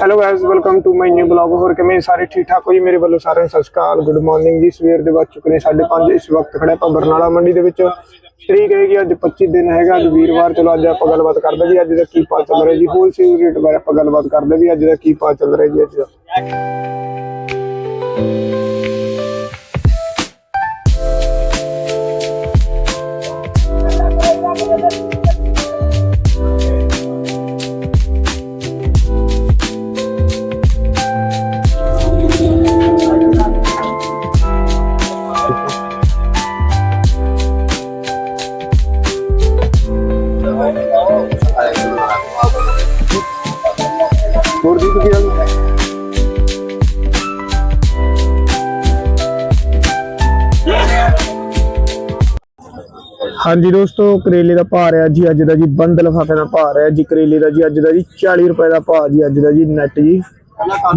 Hello guys welcome to my new blog ਹੋਰ ਕਿਵੇਂ ਸਾਰੇ ਠੀਕ ਠਾਕ ਹੋ ਜੀ? ਮੇਰੇ ਵੱਲੋਂ ਸਾਰਿਆਂ ਨੂੰ ਸਤਿ ਸ਼੍ਰੀ ਅਕਾਲ ਗੁੱਡ ਮਾਰਨਿੰਗ ਜੀ। ਸਵੇਰ ਦੇ ਵੱਜ ਚੁੱਕੇ ਨੇ 5:30 ਇਸ ਵਕਤ ਖੜੇ ਆਪਾਂ ਬਰਨਾਲਾ ਮੰਡੀ ਦੇ ਵਿੱਚ। ਤਰੀਕ ਹੈਗੀ ਅੱਜ 25 ਦਿਨ ਹੈਗਾ, ਅੱਜ ਵੀਰਵਾਰ। ਚਲੋ ਅੱਜ ਆਪਾਂ ਗੱਲਬਾਤ ਕਰਦੇ ਜੀ ਅੱਜ ਦਾ ਕੀ ਭਾਅ ਚੱਲ ਰਿਹਾ ਜੀ। ਹੋਲਸੇਲ ਰੇਟ ਬਾਰੇ ਆਪਾਂ ਗੱਲਬਾਤ ਕਰਦੇ ਵੀ ਅੱਜ ਦਾ ਕੀ ਭਾਅ ਚੱਲ ਰਿਹਾ ਜੀ ਅੱਜ ਦਾ। ਹਾਂਜੀ ਦੋਸਤੋ ਕਰੇਲੇ ਦਾ ਭਾਅ ਰਿਹਾ ਜੀ ਅੱਜ ਦਾ ਜੀ ਬੰਦ ਲਫਾਫੇ ਦਾ ਭਾਅ ਰਿਹਾ ਜੀ ਕਰੇਲੇ ਦਾ ਜੀ ਅੱਜ ਦਾ ਜੀ 40 ਰੁਪਏ ਦਾ ਭਾਅ ਜੀ ਅੱਜ ਦਾ ਜੀ ਨੈਟ ਜੀ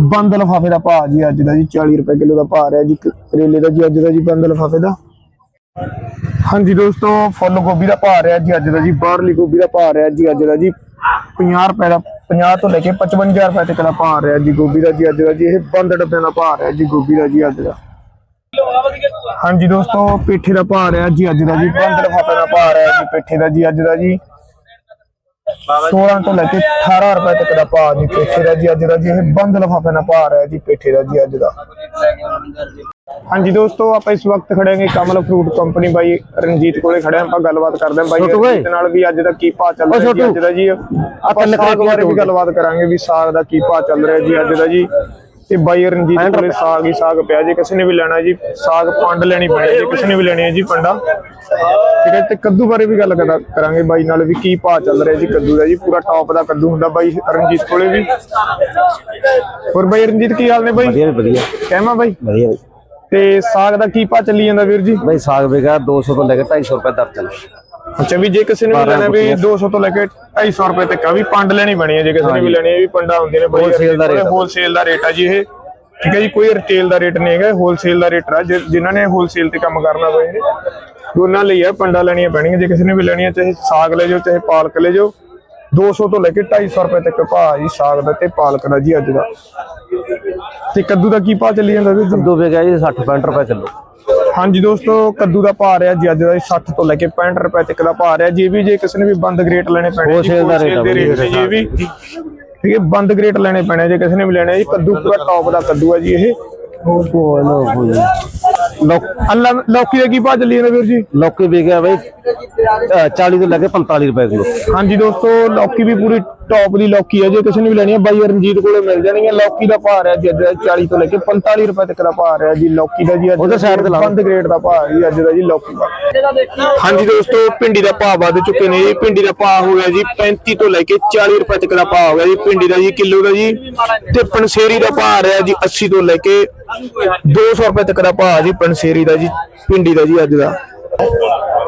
ਬੰਦ ਲਫਾਫੇ ਦਾ ਭਾਅ ਜੀ ਅੱਜ ਦਾ ਜੀ 40 ਰੁਪਏ ਕਿਲੋ ਦਾ ਭਾਅ ਰਿਹਾ ਜੀ ਕਰੇਲੇ ਦਾ ਜੀ ਅੱਜ ਦਾ ਜੀ ਬੰਦ ਲਫਾਫੇ ਦਾ ਹਾਂਜੀ ਦੋਸਤੋ ਫੁੱਲ ਗੋਭੀ ਦਾ ਭਾਅ ਰਿਹਾ ਜੀ ਅੱਜ ਦਾ ਜੀ ਬਾਹਰਲੀ ਗੋਭੀ ਦਾ ਭਾਅ ਰਿਹਾ ਜੀ ਅੱਜ ਦਾ ਜੀ 50 ਰੁਪਏ ਦਾ 50 ਤੋਂ ਲੈ ਕੇ 55 ਰੁਪਏ ਤੱਕ ਦਾ ਭਾਅ ਰਿਹਾ ਜੀ ਗੋਭੀ ਦਾ ਜੀ ਅੱਜ ਦਾ ਜੀ ਇਹ ਬੰਦ ਡੱਬਿਆਂ ਦਾ ਭਾਅ ਰਿਹਾ ਜੀ ਗੋਭੀ ਦਾ ਜੀ ਅੱਜ ਦਾ ਹਾਂਜੀ ਦੋਸਤੋ ਪੇਠੇ ਦਾ ਭਾਅ ਰਿਹਾ ਜੀ ਅੱਜ ਦਾ ਜੀ ਬੰਦ ਲਫਾਫੇ ਦਾ ਭਾਅ ਰਿਹਾ ਜੀ ਪੇਠੇ ਦਾ ਜੀ ਅੱਜ ਦਾ ਜੀ 16 ਤੋਂ ਲੈ ਕੇ 18 ਰੁਪਏ ਤੱਕ ਦਾ ਭਾਅ ਜੀ ਪੇਠੇ ਦਾ ਜੀ ਅੱਜ ਦਾ ਜੀ ਇਹ ਬੰਦ ਲਫਾਫੇ ਦਾ ਭਾਅ ਰਿਹਾ ਜੀ ਪੇਠੇ ਦਾ ਜੀ ਅੱਜ ਦਾ ਹਾਂਜੀ ਦੋਸਤੋ ਆਪਾਂ ਇਸ ਵਕਤ ਖੜੇ ਹਾਂ ਕਮਲ ਫਰੂਟ ਕੰਪਨੀ ਬਾਈ ਰਣਜੀਤ ਕੋਲੇ ਖੜੇ ਹਾਂ ਆਪਾਂ ਗੱਲਬਾਤ ਕਰਦੇ ਹਾਂ ਬਾਈ। ਰਣਜੀਤ ਨਾਲ ਵੀ ਅੱਜ ਦਾ ਕੀ ਭਾਅ ਚੱਲ ਰਿਹਾ ਜੀ। ਅੱਜ ਦਾ ਜੀ ਆਪਾਂ ਸਾਗ ਬਾਰੇ ਵੀ। ਗੱਲਬਾਤ ਕਰਾਂਗੇ ਵੀ ਸਾਗ ਦਾ ਕੀ ਭਾਅ ਚੱਲ ਰਿਹਾ ਜੀ ਅੱਜ ਦਾ ਜੀ ਤੇ ਬਾਈ ਰਣਜੀਤ ਕੋਲੇ ਸਾਗ ਹੀ ਸਾਗ ਪਿਆ ਜੇ ਕਿਸੇ ਨੇ ਵੀ ਲੈਣਾ ਜੀ ਸਾਗ ਪੰਡ ਲੈਣੀ ਪੈਣੀ ਜੇ ਕਿਸੇ ਨੇ ਵੀ ਲੈਣੀ ਹੈ ਜੀ ਪੰਡਾ। ਠੀਕ ਹੈ ਤੇ ਕੱਦੂ ਬਾਰੇ ਵੀ ਗੱਲ ਕਰਾ- ਕਰਾਂਗੇ ਬਾਈ ਨਾਲ ਵੀ ਕੀ ਭਾਅ ਚੱਲ ਰਿਹਾ ਜੀ ਕੱਦੂ ਦਾ ਜੀ ਪੂਰਾ ਟੌਪ ਦਾ ਕੱਦੂ ਹੁੰਦਾ ਬਾਈ ਰਣਜੀਤ ਕੋਲੇ ਵੀ। ਹੋਰ ਬਾਈ ਰਣਜੀਤ ਕੀ ਹਾਲ ਨੇ ਬਾਈ? ਵਧੀਆ ਵਧੀਆ। ਕਹਿਮਾ ਬਾਈ? ਵਧੀਆ ਬਈ ਤੇ ਸਾਗ ਦਾ ਕੀ ਭਾਅ ਚੱਲੀ ਜਾਂਦਾ ਵੀਰ ਜੀ? ਬਈ ਸਾਗ ਵਿਕਾ 200 ਤੋਂ ਲੈ ਕੇ 250 ਰੁਪਏ ਦਰਜਨ ਅੱਛਾ ਵੀ ਜੇ ਕਿਸੇ ਨੇ ਵੀ ਲੈਣਾ ਵੀ ਗੁੱਟੀਆਂ। 200 ਤੋਂ ਲੈ ਕੇ 250 ਰੁਪਏ ਤੱਕ ਆ ਵੀ ਪੰਡ ਲੈਣੀ ਬਣੀ ਹੈ ਜੇ ਕਿਸੇ ਨੇ ਵੀ ਲੈਣੀ ਹੈ ਵੀ ਪੰਡਾ ਹੁੰਦੇ ਨੇ ਆ। ਹੋਲਸੇਲ ਦਾ ਰੇਟ ਆ ਜੀ ਇਹ ਠੀਕ ਹੈ ਜੀ ਕੋਈ ਰਿਟੇਲ ਦਾ ਰੇਟ ਨਹੀਂ ਹੈਗਾ ਹੋਲਸੇਲ ਦਾ ਰੇਟ ਆ ਜਿਨ੍ਹਾਂ ਨੇ ਹੋਲਸੇਲ ਤੇ ਕੰਮ ਕਰਨਾ ਹੋਵੇ ਦੋਨਾਂ ਲਈ ਆ ਪੰਡਾ ਲੈਣੀਆਂ ਪੈਣਗੀਆਂ ਜੇ ਕਿਸੇ ਨੇ ਵੀ ਲੈਣੀ ਹੈ ਚਾਹੇ ਸਾਗ ਲੈ ਜਾਓ ਚਾਹੇ ਪਾਲਕ ਲੈ ਜਾਓ 200 ਤੋਂ ਲੈ ਕੇ 250 ਰੁਪਏ ਤੱਕ ਭਾਅ ਜੀ ਸਾਗ ਦਾ ਤੇ ਪਾਲਕ ਦਾ ਜੀ ਅੱਜ ਦਾ। ਤੇ ਕੱਦੂ ਦਾ ਕੀ ਭਾਅ ਚੱਲੀ ਜਾਂਦਾ ਜੀ? ਦੋ ਵਿਕਾ ਜੀ 60 65 ਰੁਪਏ ਕਿਲੋ। ਹਾਂਜੀ ਦੋਸਤੋ ਕੱਦੂ ਦਾ ਭਾਅ ਰਿਹਾ ਜੀ ਅੱਜ ਦਾ 60 ਤੋਂ ਲੈ ਕੇ 65 ਰੁਪਏ ਤੱਕ ਦਾ ਭਾਅ ਰਿਹਾ। ਜੀ ਵੀ ਜੇ ਕਿਸੇ ਨੇ ਵੀ ਬੰਦ ਗ੍ਰੇਟ ਲੈਣੇ ਪੈਣੇ Wholesale ਦਾ ਨੇ ਜੀ ਵੀ ਠੀਕ ਹੈ ਬੰਦ ਗ੍ਰੇਟ ਲੈਣੇ ਪੈਣੇ ਜੇ ਕਿਸੇ ਨੇ ਵੀ ਲੈਣੇ ਜੀ ਕੱਦੂ ਪੂਰਾ ਟੌਪ ਦਾ ਕੱਦੂ ਹੈ ਜੀ ਇਹ। ਉਹ ਲੋ ਹੋਈ ਲੋਕ ਅੱਲਾ ਲੌਕੀ ਦਾ ਕੀ ਭਾਅ ਚੱਲੀ ਜਾਂਦਾ ਵੀਰ ਜੀ? ਲੋਕੀ ਵਿਕਿਆ ਬਈ ਅ, 40 ਤੋਂ ਲੈ ਕੇ 45 ਰੁਪਏ ਕਿਲੋ। ਹਾਂਜੀ ਦੋਸਤੋ ਲੌਕੀ ਵੀ ਪੂਰੀ ਟੌਪ ਦੀ ਲੌਕੀ ਹੈ। ਜੇ ਕਿਸੇ ਨੇ ਵੀ ਲੈਣੀ ਹੈ ਬਾਈ ਰਣਜੀਤ ਕੋਲੇ ਮਿਲ ਜਾਣਗੀਆਂ। ਲੌਕੀ ਦਾ ਭਾਅ ਰਿਹਾ ਜੀ ਅੱਜ ਦਾ 40 ਤੋਂ ਲੈ ਕੇ 45 ਰੁਪਏ ਤੱਕ ਦਾ ਭਾਅ ਰਿਹਾ ਜੀ। ਲੌਕੀ ਦਾ ਜੀ ਅੱਜ ਉਹਦੇ side ਤੇ ਲਾ ਲਓ। ਬੰਦ ਗ੍ਰੇਡ ਦਾ ਭਾਅ ਜੀ ਅੱਜ ਦਾ ਜੀ ਲੌਕੀ ਦਾ। ਹਾਂਜੀ ਦੋਸਤੋ ਭਿੰਡੀ ਦਾ ਭਾਅ ਵੱਧ ਚੁੱਕੇ ਨੇ ਜੀ। ਭਿੰਡੀ ਦਾ ਭਾਅ ਹੋ ਗਿਆ ਜੀ 35 ਤੋਂ ਲੈ ਕੇ 40 ਰੁਪਏ ਤੱਕ ਦਾ ਭਾਅ ਹੋ ਗਿਆ ਜੀ। ਭਿੰਡੀ ਦਾ ਜੀ ਕਿਲੋ ਦਾ ਜੀ। ਤੇ ਪਨਸੇਰੀ ਦਾ ਭਾਅ ਰਿਹਾ ਜੀ 80 ਤੋਂ ਲੈ ਕੇ 200 ਰੁਪਏ ਤੱਕ ਦਾ ਭਾਅ ਜੀ ਪਨਸੇਰੀ ਦਾ ਜੀ ਭਿੰਡੀ ਦਾ ਜੀ ਅੱਜ ਦਾ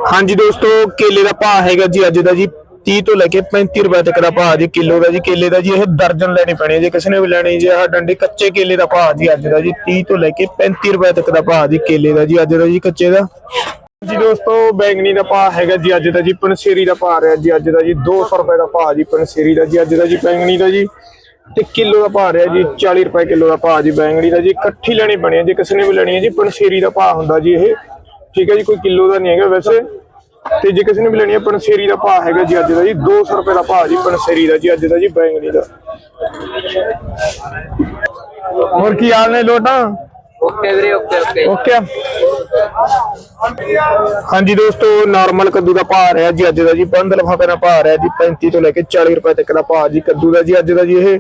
ਹਾਂਜੀ ਦੋਸਤੋ ਕੇਲੇ ਦਾ ਭਾਅ ਹੈਗਾ ਜੀ ਅੱਜ ਦਾ ਜੀ 30 ਤੋਂ ਲੈ ਕੇ 35 ਰੁਪਏ ਤੱਕ ਦਾ ਭਾਅ ਜੀ ਕਿਲੋ ਦਾ ਜੀ ਕੇਲੇ ਦਾ ਜੀ ਇਹ ਦਰਜਨ ਲੈਣੀ ਪੈਣੀ ਜੇ ਕਿਸੇ ਨੇ ਵੀ ਲੈਣੇ ਜੀ ਆਹ ਡੰਡੇ ਕੱਚੇ ਕੇਲੇ ਦਾ ਭਾਅ ਜੀ ਅੱਜ ਦਾ ਜੀ 30 ਤੋਂ ਲੈ ਕੇ 35 ਰੁਪਏ ਤੱਕ ਦਾ ਭਾਅ ਜੀ ਕੇਲੇ ਦਾ ਜੀ ਅੱਜ ਦਾ ਜੀ ਕੱਚੇ ਦਾ ਜੀ ਦੋਸਤੋ ਬੈਂਗਣੀ ਦਾ ਭਾਅ ਹੈਗਾ ਜੀ ਅੱਜ ਦਾ ਜੀ ਪਨਸੇਰੀ ਦਾ ਭਾਅ ਰਿਹਾ ਜੀ ਅੱਜ ਦਾ ਜੀ 200 ਰੁਪਏ ਦਾ ਭਾਅ ਜੀ ਪਨਸੇਰੀ ਦਾ ਜੀ ਅੱਜ ਦਾ ਜੀ ਬੈਂਗਣੀ ਦਾ ਜੀ ਤੇ ਕਿਲੋ ਦਾ ਭਾਅ ਰਿਹਾ ਜੀ 40 ਰੁਪਏ ਕਿਲੋ ਦਾ ਭਾਅ ਜੀ ਬੈਂਗਣੀ ਦਾ ਜੀ, ਇਕੱਠੀ ਲੈਣੀ ਬਣੀ ਹੈ ਜੇ, ਕਿਸੇ ਨੇ ਵੀ ਲੈਣੀ ਹੈ ਜੀ ਪਨਸੇਰੀ ਦਾ ਭਾਅ ਹੁੰਦਾ ਜੀ ਇਹ। ਠੀਕ ਹੈ ਜੀ, ਕੋਈ ਕਿਲੋ ਦਾ ਨਹੀਂ ਹੈਗਾ ਵੈਸੇ। ਤੇ ਜੇ ਕਿਸੇ ਨੇ ਵੀ ਲੈਣੀ ਹੈ ਪਨਸੇਰੀ ਦਾ ਭਾਅ ਹੈਗਾ ਜੀ ਅੱਜ ਦਾ ਜੀ 200 ਰੁਪਏ ਦਾ ਭਾਅ ਜੀ ਪਨਸੇਰੀ ਦਾ ਜੀ, ਅੱਜ ਦਾ ਜੀ ਬੈਂਗਣੀ ਦਾ। ਹੋਰ ਕੀ ਹਾਲ ਨੇ ਲੋਟਾਂ? ਓਕੇ ਵੀਰੇ ਓਕੇ ਓਕੇ ਓਕੇ ਹਾਂਜੀ ਦੋਸਤੋ ਨਾਰਮਲ ਕੱਦੂ ਦਾ ਭਾਅ ਰਿਹਾ ਜੀ, ਅੱਜ ਦਾ ਜੀ ਬੰਦ ਲਫਾਫੇ ਦਾ ਭਾਅ ਰਿਹਾ ਜੀ 35 ਤੋਂ ਲੈ ਕੇ 40 ਰੁਪਏ ਤੱਕ ਦਾ ਭਾਅ ਜੀ, ਕੱਦੂ ਦਾ ਜੀ, ਅੱਜ ਦਾ ਜੀ ਇਹ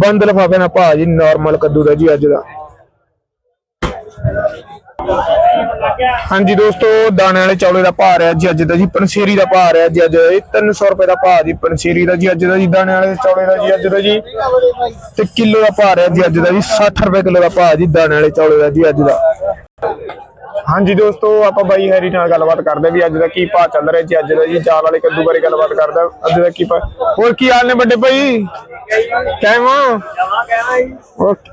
ਬੰਦ ਲਫਾਫੇ ਦਾ ਭਾਅ ਜੀ ਨਾਰਮਲ ਕੱਦੂ ਦਾ ਜੀ, ਅੱਜ ਦਾ। ਹਾਂਜੀ ਦੋਸਤੋ ਦਾਣੇ ਵਾਲੇ ਚੌਲੇ ਦਾ ਭਾਅ ਰਿਹਾ ਜੀ ਅੱਜ ਦਾ ਜੀ ਪਨਸੇਰੀ ਦਾ ਭਾਅ ਰਿਹਾ ਜੀ ਅੱਜ। ਦਾ ਇਹ 300 ਰੁਪਏ ਦਾ ਭਾਅ ਜੀ ਪਨਸੇਰੀ ਦਾ ਜੀ ਅੱਜ ਦਾ ਜੀ ਦਾਣੇ ਵਾਲੇ ਚੌਲੇ ਦਾ ਜੀ ਅੱਜ ਦਾ ਜੀ। ਤੇ ਕਿਲੋ ਦਾ ਭਾਅ ਰਿਹਾ ਜੀ ਅੱਜ ਦਾ ਜੀ 60 ਰੁਪਏ ਕਿਲੋ ਦਾ ਭਾਅ ਜੀ ਦਾਣੇ ਵਾਲੇ ਚੌਲੇ ਦਾ ਜੀ ਅੱਜ ਦਾ। ਹਾਂਜੀ ਦੋਸਤੋ ਆਪਾਂ ਬਾਈ ਹੈਰੀ ਨਾਲ ਗੱਲਬਾਤ ਕਰਦੇ ਵੀ ਅੱਜ ਦਾ ਕੀ ਭਾਅ ਚੱਲ ਰਿਹਾ ਜੀ ਅੱਜ ਦਾ ਜੀ ਚਾਲ ਵਾਲੇ ਕੱਦੂ ਬਾਰੇ ਗੱਲਬਾਤ ਕਰਦਾ ਅੱਜ ਦਾ ਕੀ ਭਾਅ ਹੋਰ ਕੀ ਹਾਲ ਨੇ ਵੱਡੇ ਭਾਈ? ਕਿਵੇਂ ਓਕੇ।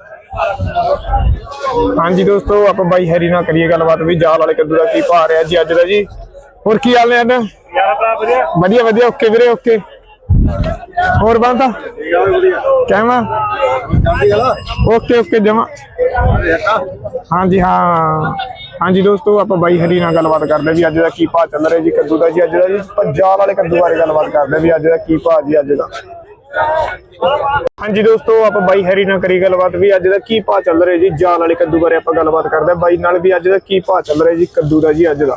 ਹਾਂਜੀ ਦੋਸਤੋ ਆਪਾਂ ਬਾਈ ਹੈਰੀ ਨਾਲ ਕਰੀਏ ਗੱਲਬਾਤ ਵੀ ਜਾਲ ਵਾਲੇ ਕੱਦੂ ਦਾ ਕੀ ਭਾਅ ਰਿਹਾ ਜੀ ਅੱਜ ਦਾ ਜੀ। ਹੋਰ ਕੀ ਹਾਲ ਨੇ ਅੱਜ? ਵਧੀਆ। ਵਧੀਆ ਓਕੇ ਵੀਰੇ ਓਕੇ ਹੋਰ ਬੰਦਾ ਕਹਿਮਾ ਓਕੇ ਓਕੇ ਜਮਾ। ਹਾਂਜੀ ਹਾਂ। ਹਾਂਜੀ ਦੋਸਤੋ ਆਪਾਂ ਬਾਈ ਹਰੀ ਨਾਲ ਗੱਲਬਾਤ ਕਰਦੇ ਵੀ ਅੱਜ ਦਾ ਕੀ ਭਾਅ ਚੱਲ ਰਿਹਾ ਜੀ ਕੱਦੂ ਦਾ ਜੀ ਅੱਜ ਦਾ ਜੀ ਪੰਜਾਬ ਵਾਲੇ ਕੱਦੂ ਬਾਰੇ ਗੱਲਬਾਤ ਕਰਦੇ ਵੀ ਅੱਜ ਦਾ ਕੀ ਭਾਅ ਜੀ ਅੱਜ ਦਾ। ਹਾਂਜੀ ਦੋਸਤੋ ਆਪਾਂ ਬਾਈ ਹਰੀ ਨਾਲ ਕਰੀ ਗੱਲਬਾਤ ਵੀ। ਅੱਜ ਦਾ ਕੀ ਭਾਅ ਚੱਲ ਰਿਹਾ ਜੀ? ਜਾਲ ਵਾਲੇ ਕੱਦੂ ਬਾਰੇ ਆਪਾਂ ਗੱਲਬਾਤ ਕਰਦੇ ਹਾਂ। ਬਾਈ ਨਾਲ ਵੀ ਅੱਜ ਦਾ ਕੀ ਭਾਅ ਚੱਲ ਰਿਹਾ ਜੀ? ਕੱਦੂ ਦਾ ਜੀ ਅੱਜ ਦਾ।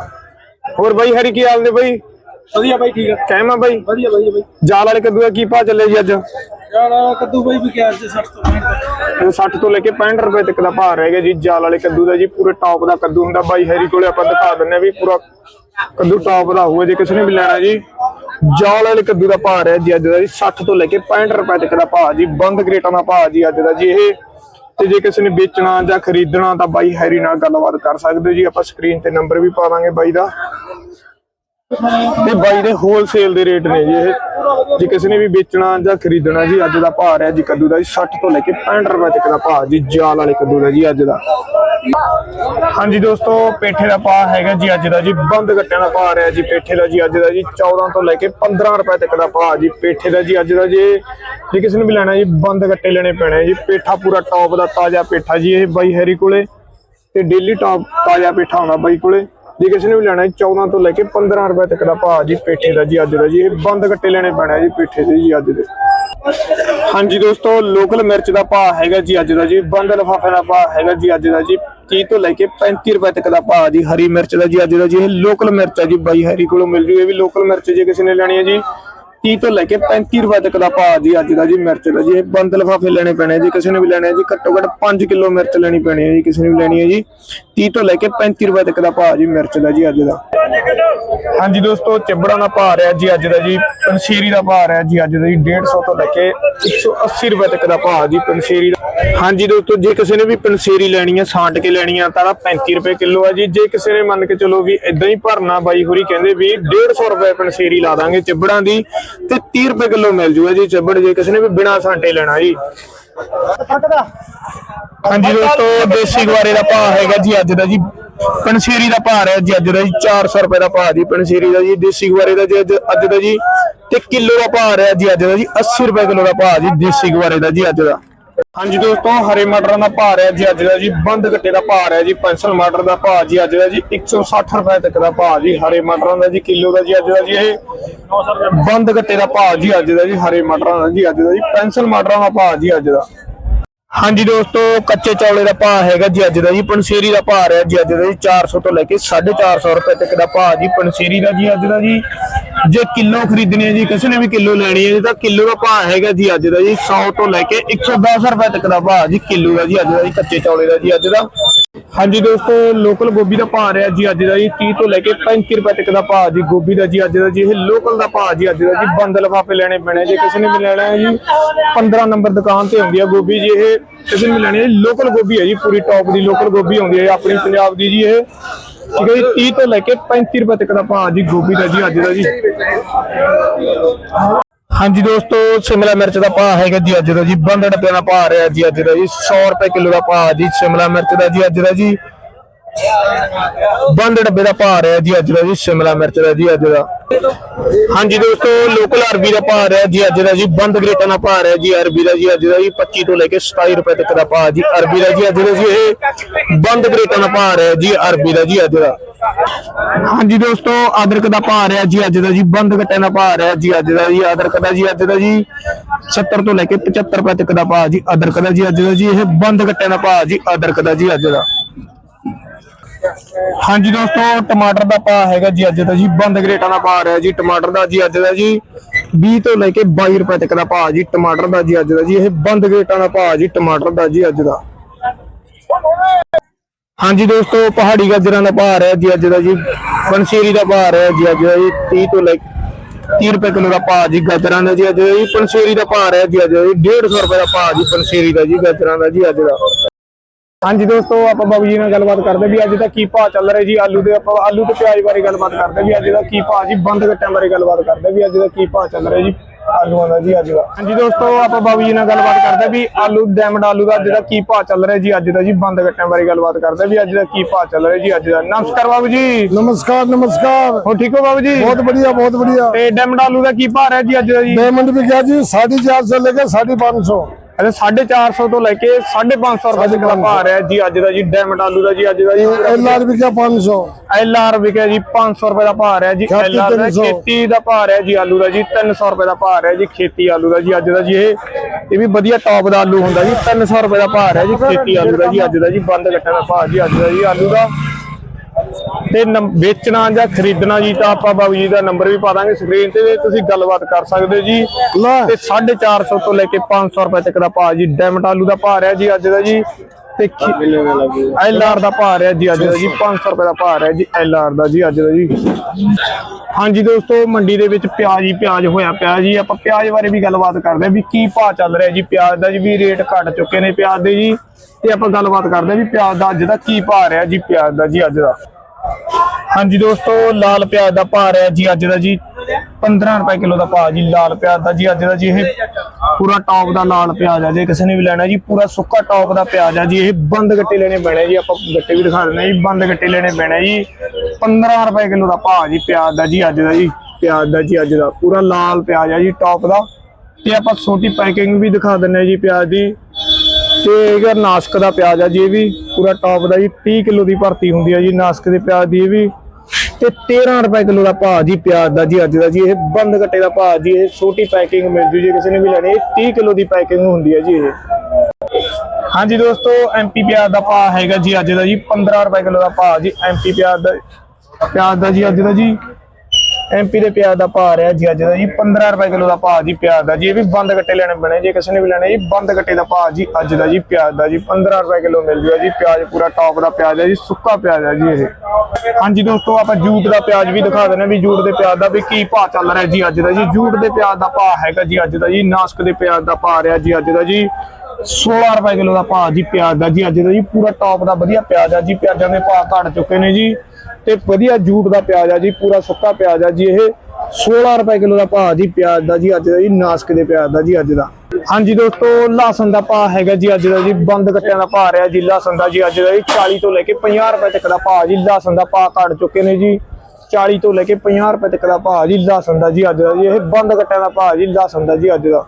ਹੋਰ ਬਾਈ ਹਰੀ ਕੀ ਹਾਲ ਨੇ ਬਾਈ? ਵਧੀਆ ਬਾਈ ਠੀਕ ਆ। ਕਹਿਮਾ ਬਾਈ? ਵਧੀਆ ਵਧੀਆ ਬਾਈ। ਜਾਲ ਵਾਲੇ ਕੱਦੂ ਦਾ ਕੀ ਭਾਅ ਚੱਲਿਆ ਜੀ ਅੱਜ? ਯਾਰ ਕੱਦੂ ਬਾਈ ਵੀ ਕਿਹਾ ਸੀ 60 ਤੋਂ 65 ਇਹ 60 ਤੋਂ ਲੈ ਕੇ 65 ਰੁਪਏ ਤੱਕ ਦਾ ਭਾਅ ਰਹਿ ਗਿਆ ਜੀ। ਜਾਲ ਵਾਲੇ ਕੱਦੂ ਦਾ ਜੀ ਪੂਰੇ ਟੌਪ ਦਾ ਕੱਦੂ ਹੁੰਦਾ। ਬਾਈ ਹੈਰੀ ਕੋਲੇ ਆਪਾਂ ਦਿਖਾ ਦਿੰਨੇ ਆ ਵੀ ਪੂਰਾ ਕੱਦੂ ਟੌਪ ਦਾ ਹੋਊਗਾ। ਜੇ ਕਿਸੇ ਨੇ ਵੀ ਲੈਣਾ ਜੀ। ਜਾਲ ਵਾਲੇ ਕੱਦੂ ਦਾ ਭਾਅ ਰਿਹਾ ਜੀ ਅੱਜ ਦਾ ਜੀ 60 ਤੋਂ ਲੈ ਕੇ 65 ਰੁਪਏ ਤੱਕ ਦਾ ਭਾਅ ਜੀ, ਬੰਦ ਕਰੇਟਾਂ ਦਾ ਭਾਅ ਜੀ ਅੱਜ ਦਾ ਜੀ ਇਹ। ਤੇ ਜੇ ਕਿਸੇ ਨੇ ਵੇਚਣਾ ਜਾਂ ਖਰੀਦਣਾ ਤਾਂ ਬਾਈ ਹੈਰੀ ਨਾਲ ਗੱਲਬਾਤ ਕਰ ਸਕਦੇ ਹੋ ਜੀ, ਆਪਾਂ ਸਕਰੀਨ ਤੇ ਨੰਬਰ ਵੀ ਪਾ ਦਾਂਗੇ ਬਾਈ ਦਾ। ਤੇ ਬਾਈ ਦੇ ਹੋਲਸੇਲ ਦੇ ਰੇਟ ਨੇ ਜੀ ਇਹ। ਜੇ ਕਿਸੇ ਨੇ ਵੀ ਵੇਚਣਾ ਜਾਂ ਖਰੀਦਣਾ ਜੀ, ਅੱਜ ਦਾ ਭਾਅ ਰਿਹਾ ਜੀ ਕੱਦੂ ਦਾ ਜੀ 60 ਤੋਂ ਲੈ ਕੇ 65 ਰੁਪਏ ਤੱਕ ਦਾ ਭਾਅ ਜੀ, ਜਾਲ ਵਾਲੇ ਕੱਦੂ ਦਾ ਜੀ ਅੱਜ ਦਾ। ਹਾਂਜੀ ਦੋਸਤੋ, ਪੇਠੇ ਦਾ ਭਾਅ ਹੈਗਾ ਜੀ ਅੱਜ ਦਾ ਜੀ, ਬੰਦ ਗੱਟਿਆਂ ਦਾ ਭਾਅ ਰਿਹਾ ਜੀ, ਪੇਠੇ ਦਾ ਜੀ ਅੱਜ ਦਾ ਜੀ 14 ਤੋਂ ਲੈ ਕੇ 15 ਰੁਪਏ ਤੱਕ ਦਾ ਭਾਅ ਜੀ, ਪੇਠੇ ਦਾ ਜੀ ਅੱਜ ਦਾ ਜੀ। ਜੇ ਕਿਸੇ ਨੇ ਵੀ ਲੈਣਾ ਜੀ, ਬੰਦ ਗੱਟੇ ਲੈਣੇ ਪੈਣੇ ਜੀ, ਪੇਠਾ ਪੂਰਾ ਟੌਪ ਦਾ ਤਾਜ਼ਾ ਪੇਠਾ ਜੀ ਇਹ ਬਾਈ ਹੈਰੀ ਕੋਲੇ ਤੇ ਡੇਲੀ ਟੌਪ ਤਾਜ਼ਾ ਪੇਠਾ ਆਉਂਦਾ ਬਾਈ ਕੋਲੇ। ਜੇ, ਕਿਸੇ ਨੇ ਵੀ ਲੈਣਾ ਜੀ 14 ਤੋਂ ਲੈ ਕੇ 15 ਰੁਪਏ ਤੱਕ ਦਾ ਭਾਅ ਜੀ, ਪੇਠੇ ਦਾ ਜੀ, ਅੱਜ ਦਾ ਜੀ, ਇਹ ਬੰਦ ਕੱਟੇ ਲੈਣੇ ਪੈਣਾ ਜੀ, ਪੇਠੇ ਦੇ ਜੀ, ਅੱਜ ਦੇ। ਹਾਂਜੀ ਦੋਸਤੋ, ਲੋਕਲ ਮਿਰਚ ਦਾ ਭਾਅ ਹੈਗਾ ਜੀ, ਅੱਜ ਦਾ ਜੀ, ਬੰਦ ਲਫਾਫੇ ਦਾ ਭਾਅ ਹੈਗਾ ਜੀ, ਅੱਜ ਦਾ ਜੀ 30 ਤੋਂ ਲੈ ਕੇ 35 ਰੁਪਏ ਤੱਕ ਦਾ ਭਾਅ ਜੀ, ਹਰੀ ਮਿਰਚ ਦਾ ਜੀ, ਅੱਜ ਦਾ ਜੀ, ਇਹ ਲੋਕਲ ਮਿਰਚ ਹੈ ਜੀ, ਬਾਈ ਹਰੀ ਕੋਲੋਂ ਮਿਲ ਜੂ, ਇਹ ਵੀ ਲੋਕਲ ਮਿਰਚ ਜੇ ਕਿਸੇ ਨੇ ਲੈਣੀ ਹੈ ਜੀ। 30 ਤੋਂ ਲੈ ਕੇ 35 ਰੁਪਏ ਤੱਕ ਦਾ ਭਾਅ ਜੀ ਅੱਜ ਦਾ ਜੀ ਮਿਰਚ ਦਾ ਜੀ। ਇਹ ਬੰਦ ਲਫਾਫੇ ਲੈਣੇ ਪੈਣੇ ਜੀ, ਕਿਸੇ ਨੇ ਵੀ ਲੈਣੇ ਜੀ। ਘੱਟੋ ਘੱਟ 5 ਕਿਲੋ ਮਿਰਚ ਲੈਣੀ ਪੈਣੀ ਹੈ ਜੀ, ਕਿਸੇ ਨੇ ਵੀ ਲੈਣੀ ਹੈ ਜੀ। 30 ਤੋਂ ਲੈ ਕੇ 35 ਰੁਪਏ ਤੱਕ ਦਾ ਭਾਅ ਜੀ ਮਿਰਚ ਦਾ ਜੀ ਅੱਜ ਦਾ। ਹਾਂਜੀ ਦੋਸਤੋ ਚਿਬੜਾਂ ਦਾ ਭਾਅ ਰਿਹਾ ਜੀ ਅੱਜ ਦਾ ਜੀ ਪੰਸ਼ੀਰੀ ਦਾ ਭਾਅ ਰਿਹਾ ਜੀ ਅੱਜ ਦਾ ਜੀ 150 ਤੋਂ ਲੈ ਕੇ 180 ਰੁਪਏ ਤੱਕ ਦਾ ਭਾਅ ਜੀ ਪੰਸ਼ੀਰੀ ਦਾ। ਹਾਂਜੀ ਦੋਸਤੋ ਜੇ ਕਿਸੇ ਨੇ ਵੀ ਪੰਸ਼ੀਰੀ ਲੈਣੀ ਹੈ ਸਾਂਟ ਕੇ ਲੈਣੀ ਆ ਤਾਂ 35 ਰੁਪਏ ਕਿਲੋ ਹੈ ਜੀ। ਜੇ ਕਿਸੇ ਨੇ ਮੰਨ ਕੇ ਚਲੋ ਵੀ ਇਦਾਂ ਹੀ ਭਰਨਾ ਬਾਈ ਹੋਰੀ ਕਹਿੰਦੇ ਵੀ 150 ਰੁਪਏ ਪੰਸ਼ੀਰੀ ਲਾ ਦਾਂਗੇ ਚਿਬੜਾਂ ਦੀ ਤੇ 30 ਰੁਪਏ ਕਿਲੋ ਮਿਲ ਜੂਗਾ ਜੀ ਚਿਬੜ ਜੇ ਕਿਸੇ ਨੇ ਵੀ ਬਿਨਾ ਸਾਂਟੇ ਲੈਣਾ ਜੀ। ਹਾਂਜੀ ਦੋਸਤੋ ਦੇਸੀ ਗਵਾਰੇ ਦਾ ਭਾਅ ਹੈਗਾ ਜੀ ਅੱਜ ਦਾ ਜੀ ਪਨਸੀਰੀ ਦਾ ਭਾਅ ਹੈ ਜੀ ਅੱਜ ਦਾ ਜੀ 400 ਰੁਪਏ ਦਾ ਭਾਅ ਜੀ ਪਨਸੀਰੀ ਦਾ ਜੀ ਦੇਸੀ ਗਵਾਰੇ ਦਾ ਜੀ ਅੱਜ ਦਾ ਜੀ ਤੇ ਕਿਲੋ ਦਾ ਭਾਅ ਹੈ ਜੀ ਅੱਜ ਦਾ ਜੀ 80 ਰੁਪਏ ਕਿਲੋ ਦਾ ਭਾਅ ਜੀ ਦੇਸੀ ਗਵਾਰੇ ਦਾ ਜੀ ਅੱਜ ਦਾ ਹਾਂਜੀ ਦੋਸਤੋ ਹਰੇ ਮਟਰਾਂ ਦਾ ਭਾਅ ਹੈ ਜੀ ਅੱਜ ਦਾ ਜੀ ਬੰਦ ਗੱਟੇ ਦਾ ਭਾਅ ਹੈ ਜੀ ਪੈਨਸਲ ਮਟਰ ਦਾ ਭਾਅ ਜੀ ਅੱਜ ਦਾ ਜੀ 160 ਰੁਪਏ ਤੱਕ ਦਾ ਭਾਅ ਜੀ ਹਰੇ ਮਟਰਾਂ ਦਾ ਜੀ ਕਿਲੋ ਦਾ ਜੀ ਅੱਜ ਦਾ ਜੀ ਇਹ ਬੰਦ ਗੱਟੇ ਦਾ ਭਾਅ ਜੀ ਅੱਜ ਦਾ ਜੀ ਹਰੇ ਮਟਰਾਂ ਦਾ ਜੀ ਅੱਜ ਦਾ ਜੀ ਪੈਨਸਲ ਮਟਰਾਂ ਦਾ ਭਾਅ ਜੀ ਅੱਜ ਦਾ ਹਾਂਜੀ ਦੋਸਤੋ, ਕੱਚੇ ਚੌਲੇ ਦਾ ਭਾਅ ਹੈਗਾ ਜੀ ਅੱਜ ਦਾ ਜੀ ਪਨਸੇਰੀ ਦਾ ਭਾਅ ਰਿਹਾ ਜੀ ਅੱਜ ਦਾ ਜੀ 400 ਤੋਂ ਲੈ ਕੇ 450 ਰੁਪਏ ਤੱਕ ਦਾ ਭਾਅ ਜੀ ਪਨਸੇਰੀ ਦਾ ਜੀ ਅੱਜ ਦਾ ਜੀ। ਜੇ ਕਿਲੋ ਖਰੀਦਣੀ ਹੈ ਜੀ, ਕਿਸੇ ਨੇ ਵੀ ਕਿਲੋ ਲੈਣੀ ਹੈ ਜੀ, ਤਾਂ ਕਿਲੋ ਦਾ ਭਾਅ ਹੈਗਾ ਜੀ ਅੱਜ ਦਾ ਜੀ 100 ਤੋਂ ਲੈ ਕੇ 110 ਰੁਪਏ ਤੱਕ ਦਾ ਭਾਅ ਜੀ, ਕਿਲੋ ਦਾ ਜੀ ਅੱਜ ਦਾ ਜੀ, ਕੱਚੇ ਚੌਲੇ ਦਾ ਜੀ ਅੱਜ ਦਾ। ਹਾਂਜੀ ਦੋਸਤੋ ਲੋਕਲ ਗੋਭੀ ਦਾ ਭਾਅ ਰਿਹਾ ਜੀ ਅੱਜ ਦਾ ਜੀ 30 ਤੋਂ ਲੈ ਕੇ 35 ਰੁਪਏ ਤੱਕ ਦਾ ਭਾਅ ਜੀ ਗੋਭੀ ਦਾ ਜੀ ਅੱਜ ਦਾ ਜੀ, ਇਹ ਲੋਕਲ ਦਾ ਭਾਅ ਜੀ ਅੱਜ ਦਾ ਜੀ ਬੰਦ ਲਫਾਫੇ ਲੈਣੇ ਪੈਣੇ ਜੇ, ਕਿਸੇ ਨੇ ਵੀ ਲੈਣਾ ਹੈ ਜੀ। 15 ਨੰਬਰ ਦੁਕਾਨ ਤੇ ਆਉਂਦੀ ਹੈ ਗੋਭੀ ਜੀ ਇਹ, ਕਿਸੇ ਨੇ ਲੈਣੀ ਹੈ ਲੋਕਲ ਗੋਭੀ ਹੈ ਜੀ, ਪੂਰੀ ਟੌਪ ਦੀ ਲੋਕਲ ਗੋਭੀ ਆਉਂਦੀ ਹੈ ਆਪਣੀ ਪੰਜਾਬ ਦੀ ਜੀ ਇਹ। ਠੀਕ ਹੈ ਜੀ 30 ਤੋਂ ਲੈ ਕੇ 35 ਰੁਪਏ ਤੱਕ ਦਾ ਭਾਅ ਜੀ ਗੋਭੀ ਦਾ ਜੀ ਅੱਜ ਦਾ ਜੀ। ਹਾਂਜੀ ਦੋਸਤੋ, ਸ਼ਿਮਲਾ ਮਿਰਚ ਦਾ ਭਾਅ ਹੈਗਾ ਜੀ ਅੱਜ ਦਾ ਜੀ ਬੰਦ ਡੱਬਿਆਂ ਦਾ ਭਾਅ ਰਿਹਾ ਜੀ ਅੱਜ ਦਾ ਜੀ 100 ਰੁਪਏ ਕਿਲੋ ਦਾ ਭਾਅ ਜੀ, ਸ਼ਿਮਲਾ ਮਿਰਚ ਦਾ ਜੀ ਅੱਜ ਦਾ ਜੀ। ਬੰਦ ਡੱਬੇ ਦਾ ਭਾਅ ਰਿਹਾ ਜੀ ਅੱਜ ਦਾ ਜੀ ਸ਼ਿਮਲਾ ਮਿਰਚ ਦਾ ਜੀ ਅੱਜ ਦਾ ਹਾਂਜੀ ਦੋਸਤੋ ਲੋਕਲ ਅਰਬੀ ਦਾ ਭਾਅ ਰਿਹਾ ਜੀ ਅੱਜ ਦਾ ਜੀ ਬੰਦ ਗ੍ਰੇਟਾਂ ਦਾ ਭਾਅ ਰਿਹਾ ਜੀ ਅਰਬੀ ਦਾ ਜੀ ਅੱਜ ਦਾ ਜੀ 25 ਤੋਂ ਲੈ ਕੇ 27 ਰੁਪਏ ਤੱਕ ਦਾ ਭਾਅ ਜੀ ਅਰਬੀ ਦਾ ਜੀ ਅੱਜ ਦਾ ਜੀ ਇਹ ਬੰਦ ਗ੍ਰੇਟਾਂ ਦਾ ਭਾਅ ਰਿਹਾ ਜੀ ਅਰਬੀ ਦਾ ਜੀ ਅੱਜ ਦਾ ਹਾਂਜੀ ਦੋਸਤੋ ਅਦਰਕ ਦਾ ਭਾਅ ਰਿਹਾ ਜੀ ਅੱਜ ਦਾ ਜੀ ਬੰਦ ਗੱਟਿਆਂ ਦਾ ਭਾਅ ਰਿਹਾ ਜੀ ਅੱਜ ਦਾ ਜੀ ਅਦਰਕ ਦਾ ਜੀ ਅੱਜ ਦਾ ਜੀ 70 ਤੋਂ ਲੈ ਕੇ 75 ਰੁਪਏ ਤੱਕ ਦਾ ਭਾਅ ਜੀ ਅਦਰਕ ਦਾ ਜੀ ਅੱਜ ਦਾ ਜੀ ਇਹ ਬੰਦ ਗੱਟਿਆਂ ਦਾ ਭਾਅ ਜੀ ਅਦਰਕ ਦਾ ਜੀ ਅੱਜ ਦਾ ਹਾਂਜੀ ਦੋਸਤੋ, ਟਮਾਟਰ ਦਾ ਭਾਅ ਹੈਗਾ ਜੀ ਅੱਜ ਦਾ ਜੀ, ਬੰਦ ਗ੍ਰੇਟਾਂ ਦਾ ਭਾਅ ਰਿਹਾ ਜੀ, ਟਮਾਟਰ ਦਾ ਜੀ ਅੱਜ ਦਾ ਜੀ 20 ਤੋਂ ਲੈ ਕੇ 22 ਰੁਪਏ ਤੱਕ ਦਾ ਭਾਅ ਜੀ, ਟਮਾਟਰ ਦਾ ਜੀ ਅੱਜ ਦਾ ਜੀ, ਇਹ ਬੰਦ ਗ੍ਰੇਟਾਂ ਦਾ ਭਾਅ ਜੀ, ਟਮਾਟਰ ਦਾ ਜੀ ਅੱਜ ਦਾ। ਹਾਂਜੀ ਦੋਸਤੋ, ਪਹਾੜੀ ਗਾਜਰਾਂ ਦਾ ਭਾਅ ਰਿਹਾ ਜੀ ਅੱਜ ਦਾ ਜੀ ਪੰਸ਼ੇਰੀ ਦਾ ਭਾਅ ਰਿਹਾ ਜੀ ਅੱਜ ਦਾ ਜੀ 30 ਤੋਂ ਲੈ ਕੇ 30 ਰੁਪਏ ਕਿਲੋ ਦਾ ਭਾਅ ਜੀ ਗਾਜਰਾਂ ਦਾ ਜੀ ਅੱਜ ਦਾ ਜੀ ਪੰਸ਼ੇਰੀ ਦਾ ਭਾਅ ਰਿਹਾ ਜੀ ਅੱਜ ਦਾ ਜੀ 150 ਰੁਪਏ ਦਾ ਭਾਅ ਜੀ ਪੰਸ਼ੇਰੀ ਦਾ ਜੀ, ਗਾਜਰਾਂ ਦਾ ਜੀ ਅੱਜ ਦਾ। ਹਾਂਜੀ ਦੋਸਤੋ ਆਪਾਂ ਬਾਬੂ ਜੀ ਨਾਲ ਗੱਲਬਾਤ ਕਰਦੇ ਵੀ ਅੱਜ ਦਾ ਕੀ ਭਾਅ ਚੱਲ ਰਿਹਾ ਜੀ? ਆਲੂ ਦੇ ਆਪਾਂ ਆਲੂ ਤੇ ਪਿਆਜ਼ ਬਾਰੇ ਗੱਲਬਾਤ ਕਰਦੇ ਵੀ ਅੱਜ ਦਾ ਕੀ ਭਾਅ ਜੀ? ਬੰਦ ਗੱਟਿਆਂ ਬਾਰੇ ਗੱਲਬਾਤ ਕਰਦੇ ਵੀ ਅੱਜ ਦਾ ਕੀ ਭਾਅ ਚੱਲ ਰਿਹਾ ਜੀ? ਆਲੂਆਂ ਦਾ ਜੀ ਅੱਜ ਦਾ। ਹਾਂਜੀ ਦੋਸਤੋ ਆਪਾਂ ਬਾਬੂ ਜੀ ਨਾਲ ਗੱਲਬਾਤ ਕਰਦੇ ਵੀ ਆਲੂ ਡੈਮਡ ਆਲੂ ਦਾ ਅੱਜ ਦਾ ਕੀ ਭਾਅ ਚੱਲ ਰਿਹਾ ਜੀ? ਅੱਜ ਦਾ ਜੀ ਬੰਦ ਗੱਟਿਆਂ ਬਾਰੇ ਗੱਲਬਾਤ ਕਰਦੇ ਵੀ ਅੱਜ ਦਾ ਕੀ ਭਾਅ ਚੱਲ ਰਿਹਾ ਜੀ ਅੱਜ ਦਾ। ਨਮਸਕਾਰ ਬਾਬੂ ਜੀ। ਨਮਸਕਾਰ ਨਮਸਕਾਰ। ਹੋ ਠੀਕ ਹੋ ਬਾਬੂ ਜੀ? ਬਹੁਤ ਵਧੀਆ ਬਹੁਤ ਵਧੀਆ। ਤੇ ਡੈਮਡ ਆਲੂ ਦਾ ਕੀ ਭਾਅ ਰਿਹਾ ਜੀ ਅੱਜ ਦਾ ਜੀ? ਡੈਮਡ ਵੀ ਗਿਆ ਜੀ 450 ਸੇ। 550 ਅੱਛਾ 450 ਤੋਂ ਲੈ ਕੇ 550 ਰੁਪਏ ਤੱਕ ਦਾ ਭਾਅ ਰਿਹਾ ਜੀ ਅੱਜ ਦਾ ਜੀ ਡਾਇਮੰਡ ਆਲੂ ਦਾ ਜੀ ਅੱਜ ਦਾ ਜੀ। ਐਲ ਆਰ ਵਿਕਿਆ 500 ਐਲ ਆਰ ਵਿਕਿਆ ਜੀ 500 ਰੁਪਏ ਦਾ ਭਾਅ ਰਿਹਾ ਜੀ ਐਲ ਆਰ ਦਾ ਖੇਤੀ ਦਾ ਭਾਅ ਰਿਹਾ ਜੀ ਆਲੂ ਦਾ ਜੀ 300 ਰੁਪਏ ਦਾ ਭਾਅ ਰਿਹਾ ਜੀ ਖੇਤੀ ਆਲੂ ਦਾ ਜੀ ਅੱਜ ਦਾ ਜੀ ਇਹ ਇਹ ਵੀ ਵਧੀਆ ਟੌਪ ਦਾ ਆਲੂ ਹੁੰਦਾ ਜੀ 300 ਰੁਪਏ ਦਾ ਭਾਅ ਰਿਹਾ ਜੀ ਖੇਤੀ ਆਲੂ ਦਾ ਜੀ ਅੱਜ ਦਾ ਜੀ ਬੰਦ ਗੱਟਾ ਦਾ ਭਾਅ ਜੀ ਅੱਜ ਦਾ ਜੀ ਆਲੂ ਦਾ। ਤੇ ਵੇਚਣਾ ਜਾਂ ਖਰੀਦਣਾ ਜੀ ਤਾਂ ਆਪਾਂ ਬਾਬੂ ਜੀ ਦਾ ਨੰਬਰ ਵੀ ਪਾ ਦਾਂਗੇ ਸਕਰੀਨ ਤੇ ਤੁਸੀਂ ਗੱਲਬਾਤ ਕਰ ਸਕਦੇ ਹੋ ਜੀ ਤੇ 450 ਤੋਂ ਲੈ ਕੇ 500 ਰੁਪਏ ਤੱਕ ਦਾ ਭਾਅ ਜੀ ਡੈਮਟ ਆਲੂ ਦਾ ਭਾਅ ਰਿਹਾ ਜੀ ਅੱਜ ਦਾ ਜੀ। ਤੇ ਐਲ ਆਰ ਦਾ ਭਾਅ ਰਿਹਾ ਜੀ ਅੱਜ ਦਾ ਜੀ 500 ਰੁਪਏ ਦਾ ਭਾਅ ਰਿਹਾ ਜੀ ਐਲ ਆਰ ਦਾ ਜੀ ਅੱਜ ਦਾ ਜੀ। ਹਾਂਜੀ ਦੋਸਤੋ ਮੰਡੀ ਦੇ ਵਿੱਚ ਪਿਆਜ਼ ਹੀ ਪਿਆਜ਼ ਹੋਇਆ ਪਿਆ ਜੀ। ਆਪਾਂ ਪਿਆਜ਼ ਬਾਰੇ ਵੀ ਗੱਲਬਾਤ ਕਰਦੇ ਹਾਂ ਵੀ ਕੀ ਭਾਅ ਚੱਲ ਰਿਹਾ ਜੀ ਪਿਆਜ਼ ਦਾ ਜੀ ਵੀ ਰੇਟ ਘਟ ਚੁੱਕੇ ਨੇ ਪਿਆਜ਼ ਦੇ ਜੀ। ਤੇ ਆਪਾਂ ਗੱਲਬਾਤ ਕਰਦੇ ਹਾਂ ਵੀ ਪਿਆਜ਼ ਦਾ ਅੱਜ ਦਾ ਕੀ ਭਾਅ ਰਿਹਾ ਜੀ ਪਿਆਜ਼ ਦਾ ਜੀ ਅੱਜ ਦਾ। ਹਾਂਜੀ ਦੋਸਤੋ, ਲਾਲ ਪਿਆਜ਼ ਦਾ ਭਾਅ ਰਿਹਾ ਜੀ ਅੱਜ ਦਾ ਜੀ। 15 ਰੁਪਏ ਕਿਲੋ ਦਾ ਭਾਅ ਜੀ ਲਾਲ ਪਿਆਜ਼ ਦਾ ਜੀ। ਅੱਜ ਦਾ ਜੀ ਇਹ ਪੂਰਾ ਟੌਪ ਦਾ ਲਾਲ ਪਿਆਜ਼ ਆ ਜੇ ਕਿਸੇ ਨੇ ਵੀ ਲੈਣਾ ਜੀ। ਪੂਰਾ ਸੁੱਕਾ ਟੌਪ ਦਾ ਪਿਆਜ਼ ਆ ਜੀ। ਇਹ ਬੰਦ ਗੱਟੇ ਲੈਣੇ ਪੈਣੇ ਜੀ। ਆਪਾਂ ਗੱਟੇ ਵੀ ਦਿਖਾ ਦਿੰਦੇ ਹਾਂ ਜੀ। ਬੰਦ ਗੱਟੇ ਲੈਣੇ ਪੈਣੇ ਜੀ। 15 ਰੁਪਏ ਕਿਲੋ ਦਾ ਭਾਅ ਜੀ ਪਿਆਜ਼ ਦਾ ਜੀ ਅੱਜ ਦਾ ਜੀ। ਪਿਆਜ਼ ਦਾ ਜੀ ਅੱਜ ਦਾ। ਪੂਰਾ ਲਾਲ ਪਿਆਜ਼ ਆ ਜੀ, ਟੌਪ ਦਾ। ਤੇ ਆਪਾਂ ਛੋਟੀ ਪੈਕਿੰਗ ਵੀ ਦਿਖਾ ਦਿੰਦੇ ਹਾਂ ਜੀ ਪਿਆਜ਼ ਦੀ। ਤੇ ਇਹ ਨਾਸਕ ਦਾ ਪਿਆਜ਼ ਆ, ਜੀ ਇਹ ਵੀ ਪੂਰਾ ਟੌਪ ਦਾ ਜੀ 30 ਕਿਲੋ ਦੀ ਭਰਤੀ ਹੁੰਦੀ ਹੈ ਜੀ, ਨਾਸਕ ਦੇ ਪਿਆਜ਼ ਦੀ ਇਹ ਵੀ। ਤੇ 13 ਰੁਪਏ ਕਿਲੋ ਦਾ ਭਾਅ ਜੀ, ਪਿਆਜ਼ ਦਾ ਜੀ, ਅੱਜ ਦਾ ਜੀ, ਇਹ ਬੰਦ ਕੱਟੇ ਦਾ ਭਾਅ ਜੀ, ਇਹ ਛੋਟੀ ਪੈਕਿੰਗ ਮਿਲ ਜੂ ਜੀ, ਕਿਸੇ ਨੇ ਵੀ ਲੈਣੀ, ਇਹ 30 ਕਿਲੋ ਦੀ ਪੈਕਿੰਗ ਹੁੰਦੀ ਹੈ ਜੀ ਇਹ। ਹਾਂਜੀ ਦੋਸਤੋ ਐਮਪੀ ਪਿਆਜ਼ ਦਾ ਭਾਅ ਹੈਗਾ ਜੀ, ਅੱਜ ਦਾ ਜੀ 15 ਰੁਪਏ ਕਿਲੋ ਦਾ ਭਾਅ ਜੀ ਐਮਪੀ ਪਿਆਜ਼ ਦਾ ਪਿਆਜ਼ ਦਾ ਜੀ, ਅੱਜ ਦਾ ਜੀ ਐਮਪੀ ਦੇ ਪਿਆਜ਼ ਦਾ ਭਾਅ ਰਿਹਾ ਜੀ ਅੱਜ ਦਾ ਜੀ 15 ਰੁਪਏ ਕਿਲੋ ਦਾ ਭਾਅ ਜੀ ਪਿਆਜ਼ ਦਾ ਜੀ, ਇਹ ਵੀ ਬੰਦ ਗੱਟੇ ਲੈਣੇ ਪੈਣੇ ਜੇ, ਕਿਸੇ ਨੇ ਵੀ ਲੈਣੇ ਜੀ, ਬੰਦ ਗੱਟੇ ਦਾ ਭਾਅ ਜੀ ਅੱਜ ਦਾ ਜੀ, ਪਿਆਜ਼ ਦਾ ਜੀ 15 ਰੁਪਏ ਕਿਲੋ ਮਿਲ ਜੂਗਾ ਜੀ, ਪਿਆਜ਼ ਪੂਰਾ ਟੌਪ ਦਾ ਪਿਆਜ਼ ਹੈ ਜੀ, ਸੁੱਕਾ ਪਿਆਜ਼ ਹੈ ਜੀ ਇਹ। ਹਾਂਜੀ ਦੋਸਤੋ, ਆਪਾਂ ਜੂਟ ਦਾ ਪਿਆਜ਼ ਵੀ ਦਿਖਾ ਦਿੰਦੇ ਵੀ ਜੂਟ ਦੇ ਪਿਆਜ਼ ਦਾ ਵੀ ਕੀ ਭਾਅ ਚੱਲ ਰਿਹਾ ਜੀ ਅੱਜ ਦਾ ਜੀ। ਜੂਟ ਦੇ ਪਿਆਜ਼ ਦਾ ਭਾਅ ਹੈਗਾ ਜੀ ਅੱਜ ਦਾ ਜੀ, ਨਾਸਕ ਦੇ ਪਿਆਜ਼ ਦਾ ਭਾਅ ਰਿਹਾ ਜੀ ਅੱਜ ਦਾ ਜੀ। 16 ਰੁਪਏ ਕਿਲੋ ਦਾ ਭਾਅ ਜੀ ਪਿਆਜ਼ ਦਾ ਜੀ, ਅੱਜ ਦਾ ਜੀ ਪੂਰਾ ਟੌਪ ਦਾ ਵਧੀਆ ਪਿਆਜ਼ ਆ ਜੀ, ਪਿਆਜ਼ਾਂ ਦੇ ਭਾਅ ਘਟ ਚੁੱਕੇ ਨੇ ਜੀ। ਤੇ ਵਧੀਆ ਜੂਟ ਦਾ ਪਿਆਜ਼ ਆ ਜੀ, ਪੂਰਾ ਸੁੱਕਾ ਪਿਆਜ਼ ਆ ਜੀ, ਇਹ 16 ਰੁਪਏ ਕਿਲੋ ਦਾ ਭਾਅ ਜੀ ਪਿਆਜ਼ ਦਾ ਜੀ, ਅੱਜ ਦਾ ਜੀ ਨਾਸਕ ਦੇ ਪਿਆਜ਼ ਦਾ ਜੀ, ਅੱਜ ਦਾ। ਹਾਂਜੀ ਦੋਸਤੋ ਲਹਸਨ ਦਾ ਭਾਅ ਹੈਗਾ ਜੀ, ਅੱਜ ਦਾ ਜੀ, ਬੰਦ ਕੱਟਿਆਂ ਦਾ ਭਾਅ ਰਿਹਾ ਜੀ ਲਹਸਨ ਦਾ ਜੀ, ਅੱਜ ਦਾ ਜੀ 40 ਤੋਂ ਲੈ ਕੇ 50 ਰੁਪਏ ਤੱਕ ਦਾ ਭਾਅ ਜੀ ਲਹਸਨ ਦਾ ਭਾਅ ਘਟ ਚੁੱਕੇ ਨੇ ਜੀ 40 ਤੋਂ ਲੈ ਕੇ 50 ਰੁਪਏ ਤੱਕ ਦਾ ਭਾਅ ਜੀ ਲਹਸਨ ਦਾ ਜੀ, ਅੱਜ ਦਾ ਜੀ, ਇਹ ਬੰਦ ਕੱਟਿਆਂ ਦਾ ਭਾਅ ਜੀ ਲਹਸਨ ਦਾ ਜੀ, ਅੱਜ ਦਾ।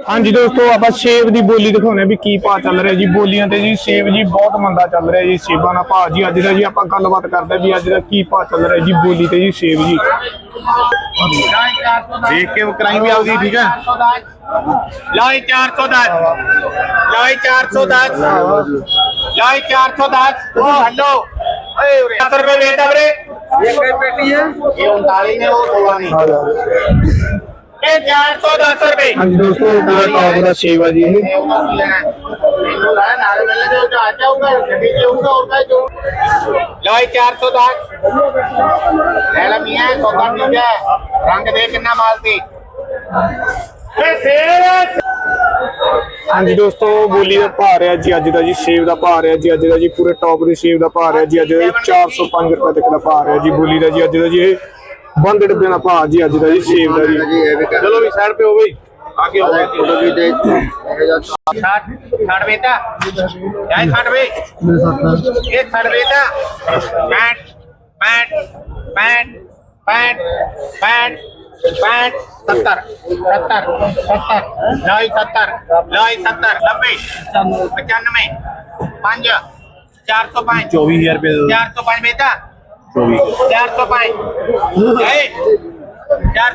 ਹਾਂਜੀ ਦੋਸਤੋ ਆਪਾਂ ਸੇਬ ਦੀ ਬੋਲੀ ਦਿਖਾਉਣੇ ਵੀ ਕੀ ਭਾਅ ਚੱਲ ਰਿਹਾ ਜੀ। ਬੋਲੀਆਂ ਤੇ ਜੀ ਸੇਬ ਜੀ ਬਹੁਤ ਮੰਦਾ ਚੱਲ ਰਿਹਾ ਜੀ ਸੇਬਾਂ ਦਾ ਭਾਅ ਜੀ। ਅੱਜ ਦਾ ਜੀ ਆਪਾਂ ਗੱਲਬਾਤ ਕਰਦੇ ਵੀ ਅੱਜ ਦਾ ਕੀ ਭਾਅ ਚੱਲ ਰਿਹਾ ਜੀ ਬੋਲੀ ਤੇ ਜੀ ਸੇਬ ਜੀ। ਦੇਖ ਕੇ ਕਰਾਈ ਵੀ ਆਉਦੀ ਠੀਕ ਹੈ? ਲਾਈ 410 ਲਾਈ 410 ਲਾਈ 410 ਉਹ ਹਲੋ। ਓਏ ਉਰੇ। 70 ਰੁਪਏ ਵੇਚਦਾ ਵੀਰੇ। ਇਹ ਕੋਈ ਪੇਟੀ ਹੈ। ਇਹ 39 ਨੇ ਉਹ 16 ਨਹੀਂ ਇਹ 410 ਰੁਪਏ। ਹਾਂਜੀ ਦੋਸਤੋ ਪੂਰਾ ਟੌਪ ਦਾ ਸੇਬ ਆ ਜੀ ਇਹ ਇਹ ਉਹਨਾਂ ਨੂੰ ਲੈਣਾ ਇਹਨੂੰ ਲੈ ਨਾਲ ਮਿਲਣੇ ਜੋ ਜਾ ਜਾਊਗਾ ਗੱਡੀ ਜਾਊਗਾ ਹੋਰ ਕਾ ਜੋ ਲਾਈ 410 ਲੈ ਲੈ ਮੀਆਂ ਸੌਦਾ ਠੀਕ ਹੈ ਰੰਗ ਦੇ ਕਿੰਨਾ ਮਾਲ ਸੀ? ਇਹ ਸੇਬ ਹਾਂਜੀ ਦੋਸਤੋ ਬੋਲੀ ਦਾ ਭਾਅ ਰਿਹਾ ਜੀ ਅੱਜ ਦਾ ਜੀ ਸੇਬ ਦਾ ਭਾਅ ਰਿਹਾ ਜੀ ਅੱਜ ਦਾ ਜੀ ਪੂਰੇ ਟੌਪ ਦੇ ਸੇਬ ਦਾ ਭਾਅ ਰਿਹਾ ਜੀ ਅੱਜ ਦਾ ਜੀ 405 ਰੁਪਏ ਤੱਕ ਦਾ ਭਾਅ ਰਿਹਾ ਜੀ ਬੋਲੀ ਦਾ ਜੀ ਅੱਜ ਦਾ ਜੀ ਇਹ। ਬੰਦ ਡੱਬੇ ਨਾਲ ਭਾਅ ਜੀ ਅੱਜ ਦਾ ਜੀ ਸ਼ੇਵ ਦਾ ਜੀ। ਚਲੋ ਵੀ ਸਾਈਡ ਤੇ ਹੋ ਬਈ। ਆਗੇ ਹੋ ਫੋਟੋ ਵੀ ਦੇ 60 60 ਬੇਟਾ। ਜੈ 60 ਬੇ ਮੇਰੇ 60 ਇਹ 60 ਬੇਟਾ। Pant pant pant pant pant pant. 70 70 70 70 ਲਾਈ 70 5 405 24000 ਰੁਪਏ 405 ਬੇਟਾ। चार सौ पाँच चार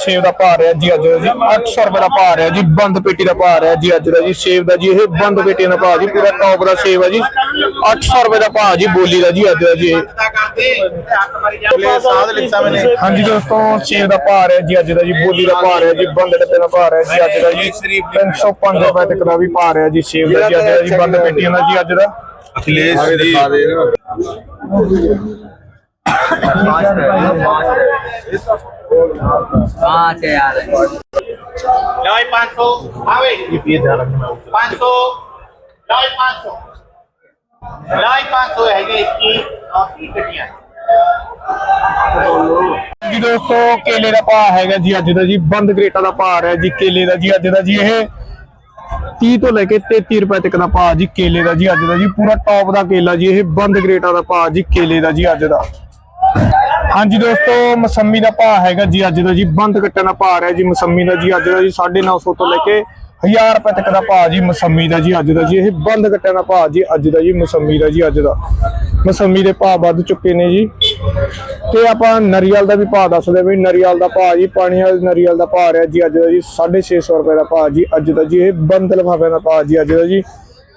ਸੇਬ ਦਾ ਭਾਅ ਰਿਹਾ ਜੀ ਅੱਜ ਦਾ ਜੀ 800 ਰੁਪਏ ਦਾ ਭਾਅ ਰਿਹਾ ਜੀ ਬੰਦ ਪੇਟੀ ਦਾ ਭਾਅ ਰਿਹਾ ਜੀ ਅੱਜ ਦਾ ਜੀ ਸੇਬ ਦਾ ਜੀ ਇਹ ਬੰਦ ਪੇਟੀ ਦਾ ਭਾਅ ਜੀ ਪੂਰਾ ਟੌਪ ਦਾ ਸੇਬ ਹੈ ਜੀ 800 ਰੁਪਏ ਦਾ ਭਾਅ ਜੀ ਬੋਲੀ ਦਾ ਜੀ ਅੱਜ ਦਾ ਜੀ। ਹਾਂਜੀ ਦੋਸਤੋ ਸੇਬ ਦਾ ਭਾਅ ਹੈ ਜੀ ਅੱਜ ਦਾ ਜੀ ਬੋਲੀ ਦਾ ਭਾਅ ਹੈ ਜੀ ਬੰਦ ਡੱਬੇ ਦਾ ਭਾਅ ਹੈ ਜੀ ਅੱਜ ਦਾ ਜੀ 305 ਰੁਪਏ ਤੱਕ ਦਾ ਵੀ ਭਾਅ ਹੈ ਜੀ ਸੇਬ ਦਾ ਜੀ ਅੱਜ ਦਾ ਜੀ ਬੰਦ ਪੇਟੀਆਂ ਦਾ ਜੀ ਅੱਜ ਦਾ। ਅਖਿਲੇਸ਼ ਜੀ। पाँच यार ਲਓ 500 ਆਵੇ ਇਹ 500 ਲਓ 500 ਲਓ 500 ਹੈਗੇ 21 ਔਰ 30 ਗੱਡੀਆਂ ਜੀ ਦੋਸਤੋ ਕੇਲੇ ਦਾ ਭਾਅ ਹੈਗਾ ਜੀ ਅੱਜ ਦਾ ਜੀ ਬੰਦ ਗ੍ਰੇਟਾਂ ਦਾ ਭਾਅ ਹੈ ਜੀ ਕੇਲੇ ਦਾ ਜੀ ਅੱਜ ਦਾ ਜੀ ਇਹ 30 ਤੋਂ ਲੈ ਕੇ 33 ਰੁਪਏ ਤੱਕ ਦਾ ਭਾਅ ਜੀ ਕੇਲੇ ਦਾ ਜੀ ਅੱਜ ਦਾ ਜੀ ਪੂਰਾ ਟੌਪ ਦਾ ਕੇਲਾ ਜੀ ਇਹ ਬੰਦ ਗ੍ਰੇਟਾਂ ਦਾ ਭਾਅ ਜੀ ਕੇਲੇ ਦਾ ਜੀ ਅੱਜ ਦਾ ਹਾਂਜੀ ਦੋਸਤੋ, ਮਸੰਮੀ ਦਾ ਭਾਅ ਹੈਗਾ ਜੀ, ਅੱਜ ਦਾ ਜੀ, ਬੰਦ ਕੱਟਣ ਦਾ ਭਾਅ ਰਿਹਾ ਜੀ, ਮਸੰਮੀ ਦਾ ਜੀ, ਅੱਜ ਦਾ ਜੀ 950 ਤੋਂ ਲੈ ਕੇ 1000 ਰੁਪਏ ਤੱਕ ਦਾ ਭਾਅ ਜੀ, ਮਸੰਮੀ ਦਾ ਜੀ, ਅੱਜ ਦਾ ਜੀ, ਇਹ ਬੰਦ ਕੱਟਣ ਦਾ ਭਾਅ ਜੀ, ਅੱਜ ਦਾ ਜੀ, ਮਸੰਮੀ ਦਾ ਜੀ, ਅੱਜ ਦਾ। ਮਸੰਮੀ ਦੇ ਭਾਅ ਵੱਧ ਚੁੱਕੇ ਨੇ ਜੀ। ਤੇ ਆਪਾਂ ਨਰੀਅਲ ਦਾ ਵੀ ਭਾਅ ਦੱਸਦੇ ਵੀ, ਨਰੀਅਲ ਦਾ ਭਾਅ ਜੀ, ਪਾਣੀ ਵਾਲੇ ਨਰੀਅਲ ਦਾ ਭਾਅ ਰਿਹਾ ਜੀ, ਅੱਜ ਦਾ ਜੀ 650 ਰੁਪਏ ਦਾ ਭਾਅ ਜੀ, ਅੱਜ ਦਾ ਜੀ, ਇਹ ਬੰਦ ਲਿਫਾਫੇ ਦਾ ਭਾਅ ਜੀ, ਅੱਜ ਦਾ ਜੀ।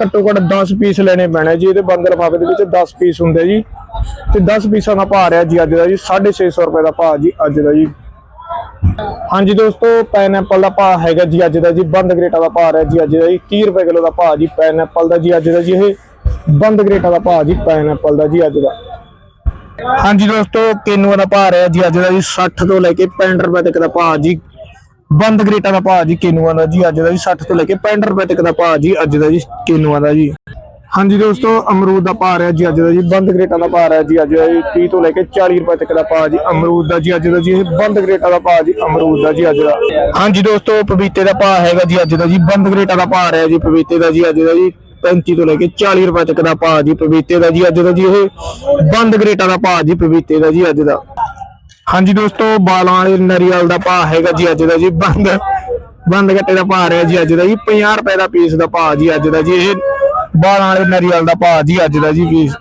ਘੱਟੋ ਘੱਟ 10 ਪੀਸ ਲੈਣੇ ਪੈਣੇ ਜੀ, ਇਹਦੇ ਬੰਦ ਲਿਫਾਫੇ ਦੇ ਵਿੱਚ 10 ਪੀਸ ਹੁੰਦੇ ਜੀ। ਤੇ 10 ਪੀਸਾਂ ਦਾ ਭਾਅ ਰਿਹਾ ਜੀ ਅੱਜ ਦਾ ਜੀ 650 ਰੁਪਏ ਦਾ ਭਾਅ ਜੀ ਅੱਜ ਦਾ ਜੀ ਹਾਂਜੀ ਦੋਸਤੋ ਪਾਈਨਐਪਲ ਦਾ ਭਾਅ ਹੈਗਾ ਜੀ ਅੱਜ ਦਾ ਜੀ ਬੰਦ ਗ੍ਰੇਟਾ ਦਾ ਭਾਅ ਰਿਹਾ ਜੀ ਅੱਜ ਦਾ ਜੀ 30 ਰੁਪਏ ਕਿਲੋ ਦਾ ਭਾਅ ਜੀ ਪਾਈਨਐਪਲ ਦਾ ਜੀ ਅੱਜ ਦਾ ਜੀ ਇਹ ਬੰਦ ਗ੍ਰੇਟਾ ਦਾ ਭਾਅ ਜੀ ਪਾਈਨਐਪਲ ਦਾ ਜੀ ਅੱਜ ਦਾ ਹਾਂਜੀ ਦੋਸਤੋ ਕੇਨੂਆ ਦਾ ਭਾਅ ਰਿਹਾ ਜੀ ਅੱਜ ਦਾ ਜੀ 60 ਤੋਂ ਲੈ ਕੇ 65 ਰੁਪਏ ਤੱਕ ਦਾ ਭਾਅ ਜੀ ਬੰਦ ਗ੍ਰੇਟਾ ਦਾ ਭਾਅ ਜੀ ਕੇਨੂਆ ਦਾ ਜੀ ਅੱਜ ਦਾ ਜੀ 60 ਤੋਂ ਲੈ ਕੇ 65 ਰੁਪਏ ਤੱਕ ਦਾ ਭਾਅ ਜੀ ਅੱਜ ਦਾ ਜੀ ਕੇਨੂਆ ਦਾ ਜੀ ਹਾਂਜੀ ਦੋਸਤੋ ਅਮਰੂਦ ਦਾ ਭਾਅ ਰਿਹਾ ਜੀ ਅੱਜ ਦਾ ਜੀ ਬੰਦ ਗ੍ਰੇਟਾ ਦਾ ਭਾਅ ਰਿਹਾ ਜੀ ਅੱਜ 30 ਤੋਂ ਲੈ ਕੇ 40 ਰੁਪਏ ਤੱਕ ਦਾ ਭਾਅ ਜੀ ਅਮਰੂਦ ਦਾ ਜੀ ਅੱਜ ਦਾ ਜੀ ਇਹ ਬੰਦ ਗ੍ਰੇਟਾ ਦਾ ਭਾਅ ਜੀ ਅਮਰੂਦ ਦਾ ਜੀ ਅੱਜ ਦਾ ਹਾਂਜੀ ਦੋਸਤੋ ਪਪੀਤੇ ਦਾ ਭਾਅ ਹੈਗਾ ਜੀ ਅੱਜ ਦਾ ਜੀ ਬੰਦ ਗ੍ਰੇਟਾ ਦਾ ਭਾਅ ਰਿਹਾ ਜੀ ਪਪੀਤੇ ਦਾ ਜੀ ਅੱਜ ਦਾ ਜੀ 35 ਤੋਂ ਲੈ ਕੇ 40 ਰੁਪਏ ਤੱਕ ਦਾ ਭਾਅ ਜੀ ਪਪੀਤੇ ਦਾ ਜੀ ਅੱਜ ਦਾ ਜੀ ਇਹ ਬੰਦ ਗ੍ਰੇਟਾ ਦਾ ਭਾਅ ਜੀ ਪਪੀਤੇ ਦਾ ਜੀ ਅੱਜ ਦਾ ਹਾਂਜੀ ਦੋਸਤੋ ਬਾਲਾਂ ਵਾਲੇ ਨਰੀਅਲ ਦਾ ਭਾਅ ਹੈਗਾ ਜੀ ਅੱਜ ਦਾ ਜੀ ਬੰਦ ਬੰਦ ਗੱਟੇ ਦਾ ਭਾਅ ਰਿਹਾ ਜੀ ਅੱਜ ਦਾ ਜੀ 50 ਰੁਪਏ ਦਾ ਪੀਸ ਦਾ ਭਾਅ ਜੀ ਅੱਜ ਦਾ ਜੀ ਇਹ ਬਾਲਾਂ ਵਾਲੇ ਨਰੀਅਲ ਦਾ ਭਾਅ ਜੀ ਅੱਜ ਦਾ ਜੀ ਪੀਸ